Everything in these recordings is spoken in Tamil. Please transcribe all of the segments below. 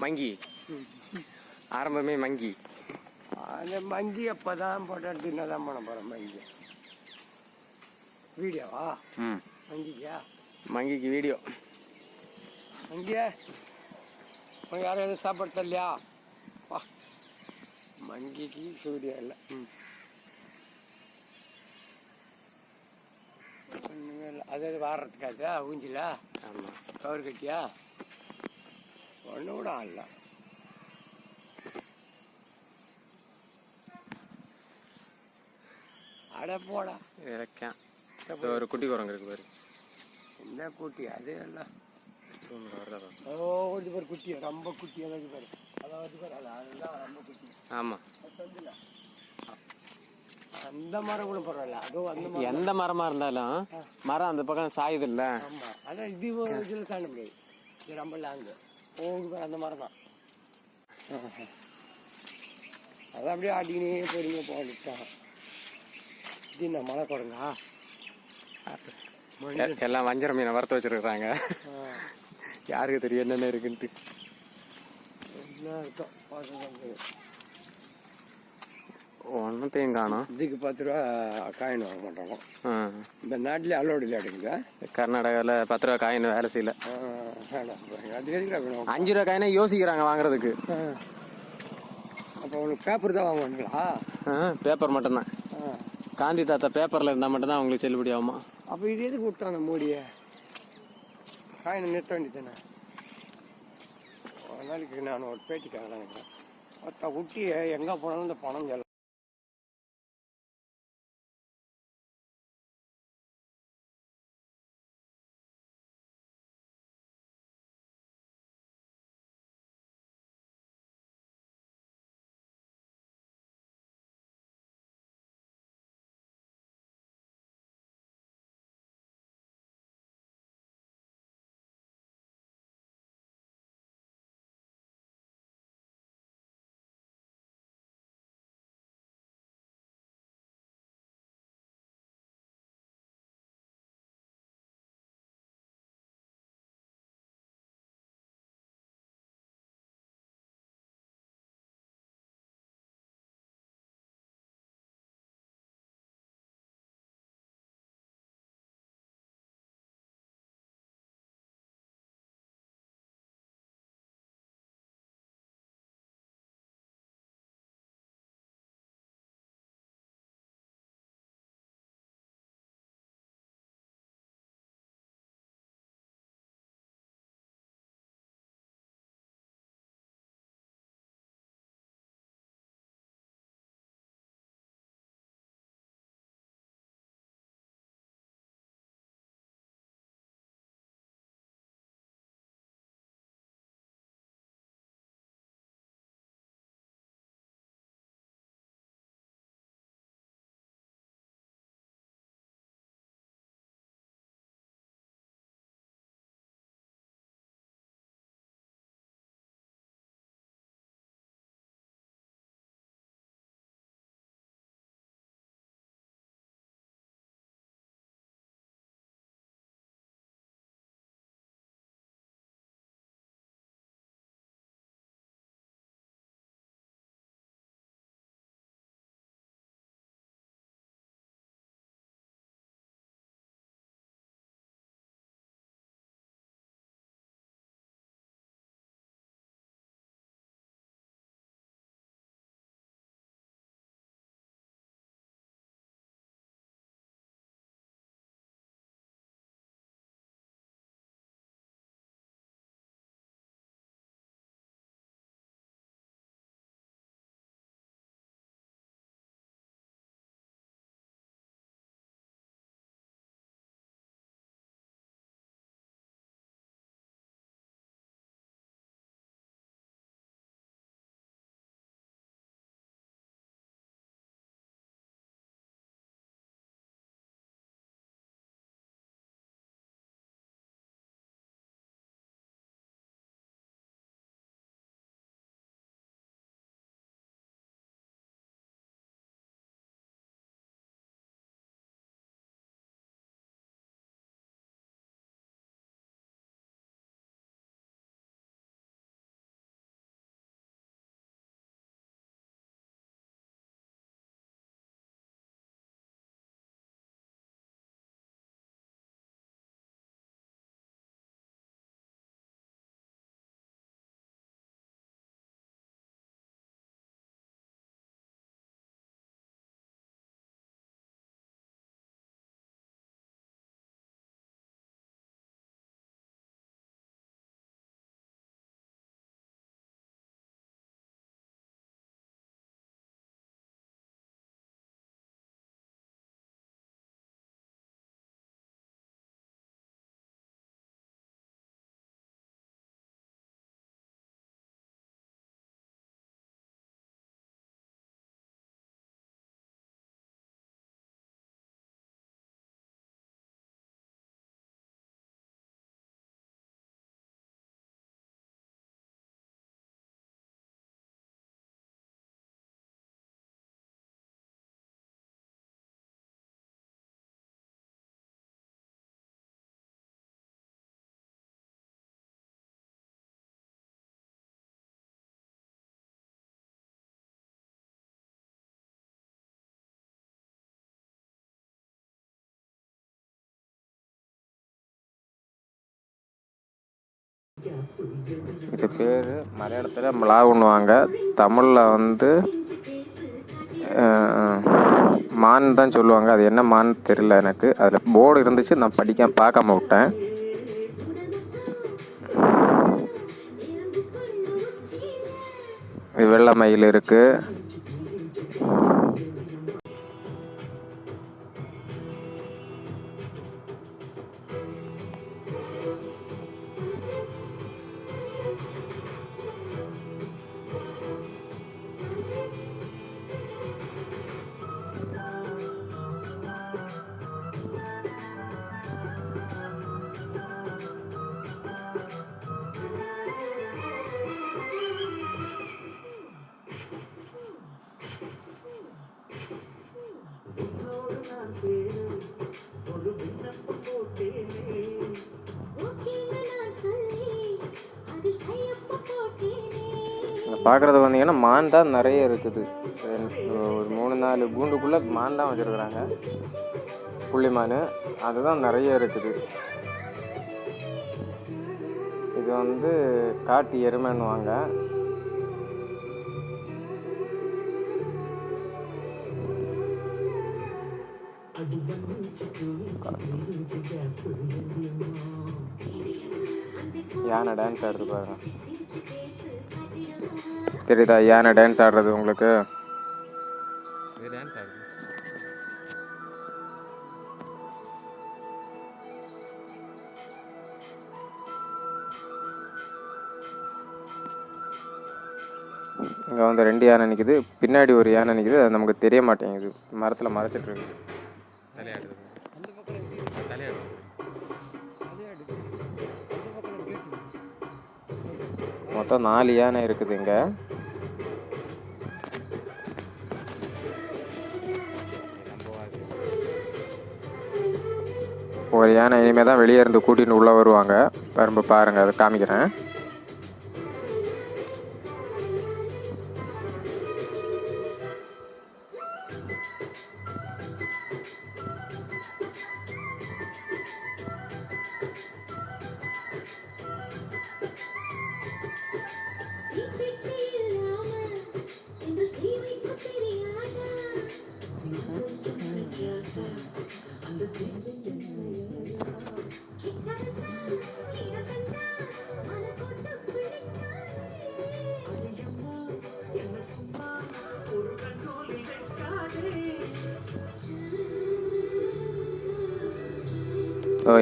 மங்கி. ஆரம்பமே மங்கி. அந்த மங்கி அப்பதான் போட்டு எடுத்து தான் பண்ண போறேன் மங்கி. வீடியோவா? ம். மங்கிக்கா? மங்கிக்கு வீடியோ. மங்கிய யாரும் எதுவும் சாப்பாடு தரலையா? வா. மங்கிக்கு வீடியோ இல்லை. ம். இல்லை. அது வாடுறதுக்காதா ஊஞ்சிலா? ஆமாம் கவர் கட்டியா? ஒன்று கூட ஆடல அட போடா. இறக்கேன். இதோ ஒரு குட்டி குரங்கு இருக்கு பாரு. என்ன குட்டி அது எல்லாம் ஓ ஒரு பேர் குட்டி ரொம்ப குட்டி அதாவது பாரு. அதாவது பாரு அது அதுதான் ரொம்ப குட்டி. ஆமாம். அந்த மரம் கூட பரவாயில்ல. அதுவும் அந்த மரம் எந்த மரமா இருந்தாலும் மரம் அந்த பக்கம் சாயுது இல்ல? அதான் இது இதில் தாண்ட முடியாது. இது ரொம்ப லாங்கு பாரு அந்த மரம் தான் அதான் அப்படியே ஆட்டிக்கினே போறீங்க போகிட்டான் இது என்ன மழை குரங்கா எல்லாம் வஞ்சர மீனை வறுத்து வச்சிருக்காங்க ஆ, யாருக்கு தெரியும் என்னென்ன இருக்குன்ட்டு. ஒன்றத்தையும் காணும். இதுக்கு பத்து ரூபா காயின் வாங்க மாட்டாங்க ஆ. இந்த நாட்டிலே அலோடு இல்லையாடுங்களா கர்நாடகாவில் பத்து ரூபா காயின் வேலை செய்யல. அஞ்சு ரூபா காயினே யோசிக்கிறாங்க வாங்குறதுக்கு. அப்போ உங்களுக்கு பேப்பர் தான் வாங்குவாங்களா பேப்பர் மட்டும்தான். காந்தி தாத்தா பேப்பரில் இருந்தால் மட்டும்தான் அவங்களுக்கு செல்லுபடி ஆகுமா? அப்போ இது எதுக்கு விட்டோம் அந்த மூடியை? காயினை நிறுத்த வேண்டியதானே ஒரு நாளைக்கு நான் ஒரு பேட்டி கேட்கலான்னு ஒருத்த குட்டியை எங்கே போனாலும் இந்த பணம் இது பேர் மலையாளத்தில் மிளாகுன்னுவாங்க தமிழில் வந்து மான் தான் சொல்லுவாங்க. அது என்ன மான் தெரியல எனக்கு. அதில் போர்டு இருந்துச்சு நான் படிக்க பார்க்காம விட்டேன். இது வெள்ளை மயில் இருக்குது பார்க்குறது வந்தீங்கன்னா மான் தான் நிறைய இருக்குது. ஒரு மூணு நாலு கூண்டுக்குள்ளே மான் தான் வச்சுருக்குறாங்க. புள்ளி மான் அதுதான் நிறைய இருக்குது. இது வந்து காட்டு எருமைன்னுவாங்க யானை டான்ஸ் ஆடுறது பாருங்க. தெரியுதா? யானை டான்ஸ் ஆடுறது உங்களுக்கு? டான்ஸ் ஆடுது இங்கே வந்து ரெண்டு யானை நிற்கிது பின்னாடி ஒரு யானை நிற்கிது அது நமக்கு தெரிய மாட்டேங்குது. மரத்தில் மறைச்சிட்டு இருக்குது மொத்தம் நாலு யானை இருக்குது இங்கே. ஒரு யானை இனிமேல் தான் வெளியே இருந்து கூட்டின்னு உள்ளே வருவாங்க. வரும்ப பாருங்கள் அதை காமிக்கிறேன்.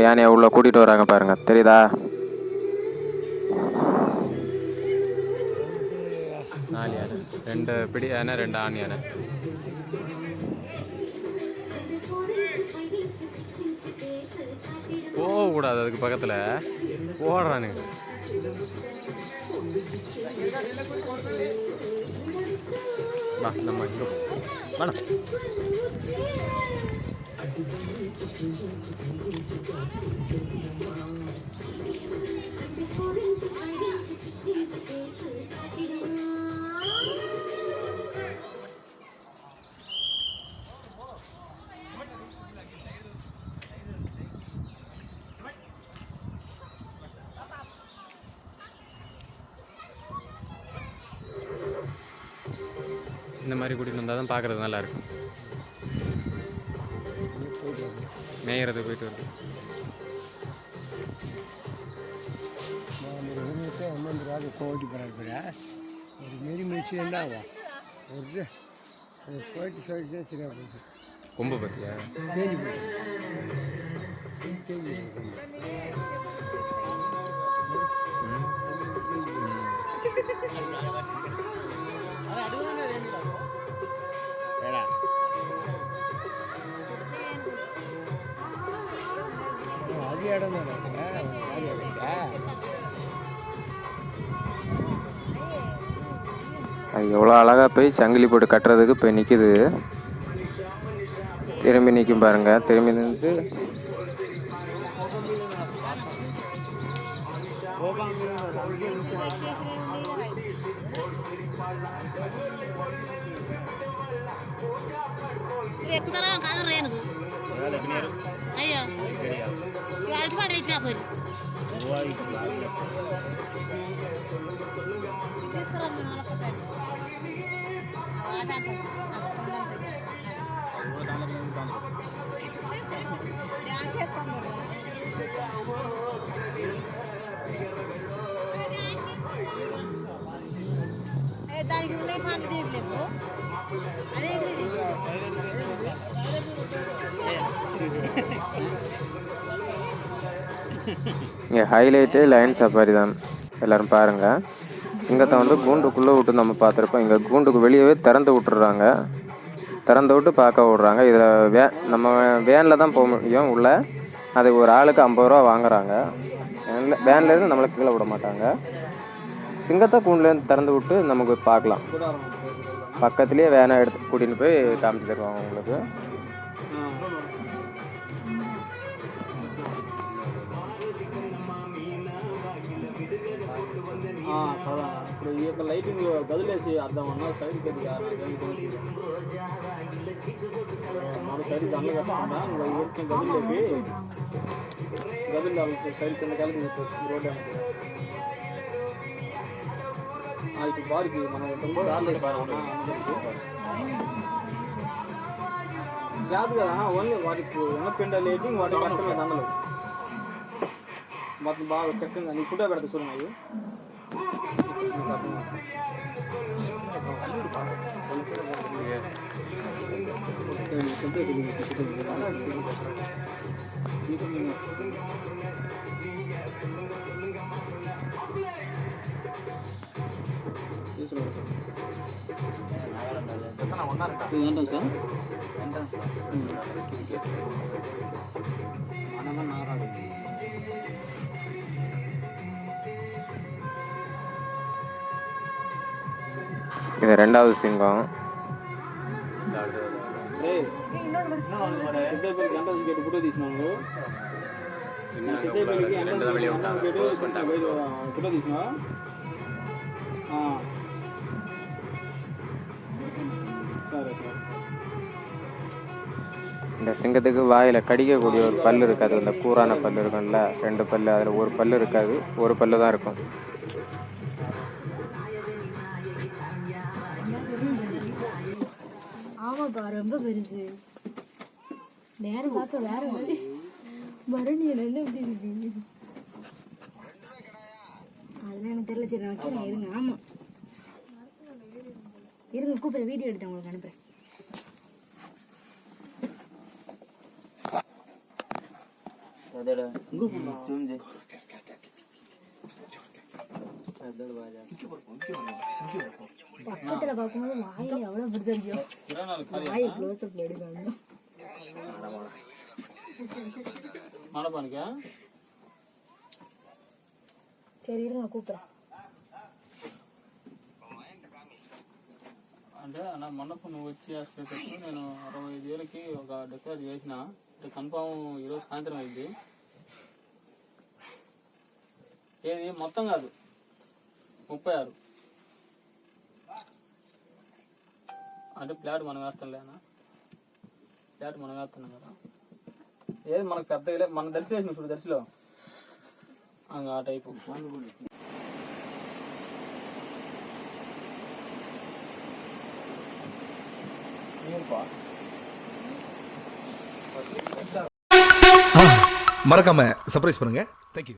யானையை உள்ளே கூட்டிகிட்டு வராங்க பாருங்கள் தெரியுதா? நாலு யானை. ரெண்டு பிடி யானை ரெண்டு ஆண் யானை. போகக்கூடாது அதுக்கு பக்கத்தில். ஓடுறானுங்க. வா நம்ம இங்கே வேணாம் இந்த மாதிரி கூட்டிகிட்டு வந்தால் தான் பார்க்குறது நல்லாயிருக்கும் மேயறது போயிட்டு வருது. ஒரு நிமிஷம் ஒன்று ரூபா கோடி பரவாயில்ல ஒரு மாரி மிஷின் இருந்தாவா ஒரு ஒரு போயிட்டு சொல்லிட்டு சரியாக போச்சு கொம்பு பற்றியா தேஞ்சு போச்சு தேஞ்சு இடம் தானே அது இடம் அது எவ்வளோ அழகாக போய் சங்கிலி போட்டு கட்டுறதுக்கு இப்போ நிற்கிது திரும்பி நிற்கும் பாருங்க திரும்பி நின்று ఎక్కుతారా కాదు రేణు അയ്യോ. ക്വാളിറ്റി പാടി വെച്ചാൽ പോലും ഡാൻസ് എപ്പം இங்கே ஹைலைட்டு லைன் சஃபாரி தான். எல்லோரும் பாருங்கள் சிங்கத்தை வந்து கூண்டுக்குள்ளே விட்டு நம்ம பார்த்துருப்போம் இங்கே கூண்டுக்கு வெளியவே திறந்து விட்டுறாங்க. திறந்து விட்டு பார்க்க விட்றாங்க. இதில் வே நம்ம வேனில் தான் போக முடியும். உள்ளே அது ஒரு ஆளுக்கு ஐம்பது ரூபா வாங்குறாங்க. வேனில் வேன்லேருந்து நம்மளை கீழே விட மாட்டாங்க. சிங்கத்தை கூண்டுலேருந்து திறந்து விட்டு நமக்கு பார்க்கலாம். பக்கத்துலேயே வேனை எடுத்து கூட்டின்னு போய் காமிச்சு தருவாங்க உங்களுக்கு. ఇప్పుడు ఈ యొక్క లైటింగ్ గదిలేసి అద్దామన్నా సైడ్ పెద్ద మన సైడ్ దండలు కట్టకుండా ఊరికి గదిలేసి గదిలో సైడ్ కింద కలిపి రోడ్ ఇప్పుడు బాడీకి మనం జాబ్ కదా ఓన్లీ వాటికి ఉన్న పిండలేసి వాటి కట్టమే దండలు. మొత్తం బాగా చక్కగా నీ ఫుడ్ పెడతా చూడండి என்ட்ரன்ஸ் சார் என்ட்ரன்ஸ் ஆனால் நாராயணன் இது ரெண்டாவது சிங்கம். இந்த சிங்கத்துக்கு வாயில கடிக்கக்கூடிய ஒரு பல் இருக்காது. அந்த கூரான பல் இருக்கும்ல ரெண்டு பல் அதுல ஒரு பல் இருக்காது. ஒரு பல் தான் இருக்கும். ஆமாப்பா ரொம்ப பெருசு நேரம் பார்க்க வேற மாதிரி மறுபடியும் என்ன எப்படி இருக்கு. அதெல்லாம் எனக்கு தெரியல. சரி நான் வைக்கிறேன். இருங்க. ஆமா. இருங்க கூப்பிடுறேன். வீடியோ எடுத்து உங்களுக்கு அனுப்புறேன். பக்கத்துல பார்க்கும்போது வாயில எவ்வளவு பெருசா இருக்கும் வாயை க்ளோஸ் அப்ல எடுக்கணும் மணப்பானுக்கா சரி இருங்க கூப்பிடுறேன் అంటే నా మండపం నువ్వు వచ్చి హాస్పిటల్ నేను అరవై ఐదు వేలకి ఒక డిక్లేర్ చేసిన అంటే కన్ఫామ్ ఈరోజు సాయంత్రం అయింది ఏది మొత్తం కాదు ముప్పై ఆరు అంటే ప్లాట్ మనం వేస్తాం లేనా ప్లాట్ మనం వేస్తున్నాం కదా ఏది మనకు పెద్దగా మన దర్శనం వేసిన చూడు దర్శలో ఆ టైపు மறக்காம சர்ப்ரைஸ் பண்ணுங்க